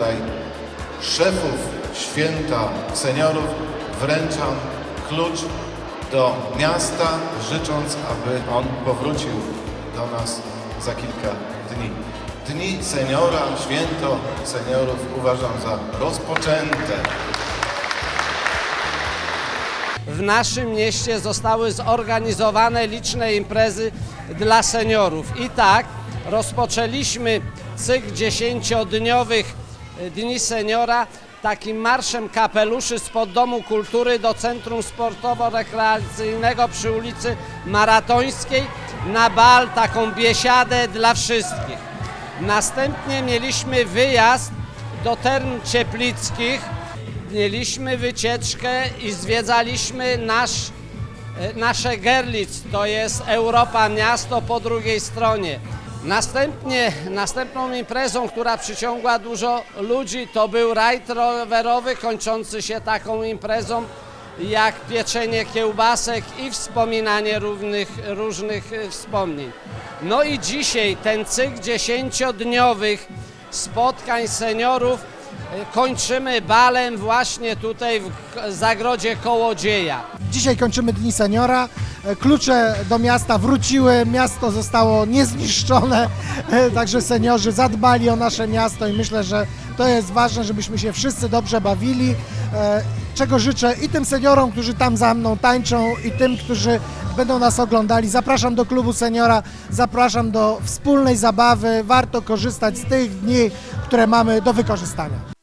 tutaj szefów święta seniorów wręczam klucz do miasta, życząc, aby on powrócił do nas za kilka dni. Dni seniora, święto seniorów uważam za rozpoczęte. W naszym mieście zostały zorganizowane liczne imprezy dla seniorów. I tak rozpoczęliśmy cykl dziesięciodniowych Dni Seniora takim marszem kapeluszy spod Domu Kultury do Centrum Sportowo-Rekreacyjnego przy ulicy Maratońskiej na bal, taką biesiadę dla wszystkich. Następnie mieliśmy wyjazd do Term Cieplickich, mieliśmy wycieczkę i zwiedzaliśmy nasz, e, nasze Gerlitz, to jest Europa, miasto po drugiej stronie. Następnie, następną imprezą, która przyciągła dużo ludzi, to był rajd rowerowy kończący się taką imprezą jak pieczenie kiełbasek i wspominanie równych, różnych wspomnień. No i dzisiaj ten cykl dziesięciodniowych spotkań seniorów kończymy balem właśnie tutaj w zagrodzie Kołodzieja. Dzisiaj kończymy Dni Seniora. E, Klucze do miasta wróciły, miasto zostało niezniszczone, e, także seniorzy zadbali o nasze miasto i myślę, że to jest ważne, żebyśmy się wszyscy dobrze bawili. E, Czego życzę i tym seniorom, którzy tam za mną tańczą i tym, którzy będą nas oglądali. Zapraszam do klubu seniora, zapraszam do wspólnej zabawy. Warto korzystać z tych dni, które mamy do wykorzystania.